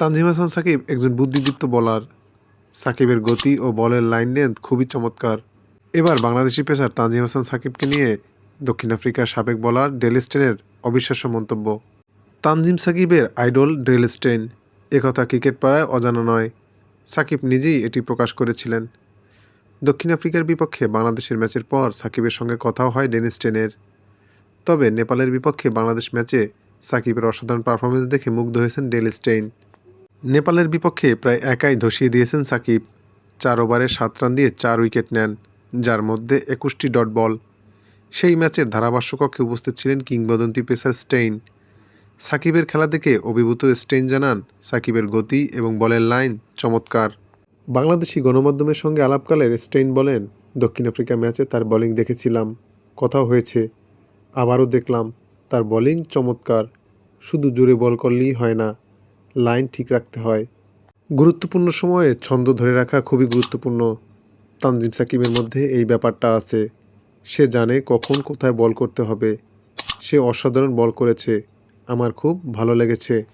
তানজিম হাসান সাকিব একজন বুদ্ধিদীপ্ত বোলার সাকিবের গতি ও বলের লাইন লেন্থ খুবই চমৎকার। এবার বাংলাদেশি পেসার তানজিম হাসান সাকিবকে নিয়ে দক্ষিণ আফ্রিকার সাবেক বোলার ডেলিস্টেনের অবিশ্বাস্য মন্তব্য। তানজিম সাকিবের আইডল ডেলিস্টেন একথা ক্রিকেট পাড়ায় অজানা নয়। সাকিব নিজেই এটি প্রকাশ করেছিলেন। দক্ষিণ আফ্রিকার বিপক্ষে বাংলাদেশের ম্যাচের পর সাকিবের সঙ্গে কথাও হয় ডেনিস্টেনের তবে নেপালের বিপক্ষে বাংলাদেশ ম্যাচে সাকিবের অসাধারণ পারফরমেন্স দেখে মুগ্ধ হয়েছেন ডেল স্টেইন। নেপালের বিপক্ষে প্রায় একাই ধসিয়ে দিয়েছেন সাকিব। চার ওভারে সাত রান দিয়ে চার উইকেট নেন, যার মধ্যে একুশটি ডট বল। সেই ম্যাচের ধারাভাষ্য কক্ষে উপস্থিত ছিলেন কিংবদন্তি পেসার স্টেইন। সাকিবের খেলা দেখে অভিভূত স্টেইন জানান, সাকিবের গতি এবং বলের লাইন চমৎকার। বাংলাদেশি গণমাধ্যমের সঙ্গে আলাপকালের স্টেইন বলেন, দক্ষিণ আফ্রিকা ম্যাচে তার বোলিং দেখেছিলাম, কথাও হয়েছে। আবারও দেখলাম, তার বোলিং চমৎকার। শুধু জোরে বল করলেই হয় না। লাইন ঠিক রাখতে হয়। গুরুত্বপূর্ণ সময়ে ছন্দ ধরে রাখা খুবই গুরুত্বপূর্ণ। তানজিম সাকিমের মধ্যে এই ব্যাপারটা আছে। সে জানে কখন কোথায় বল করতে হবে। সে অসাধারণ বল করেছে। আমার খুব ভালো লেগেছে।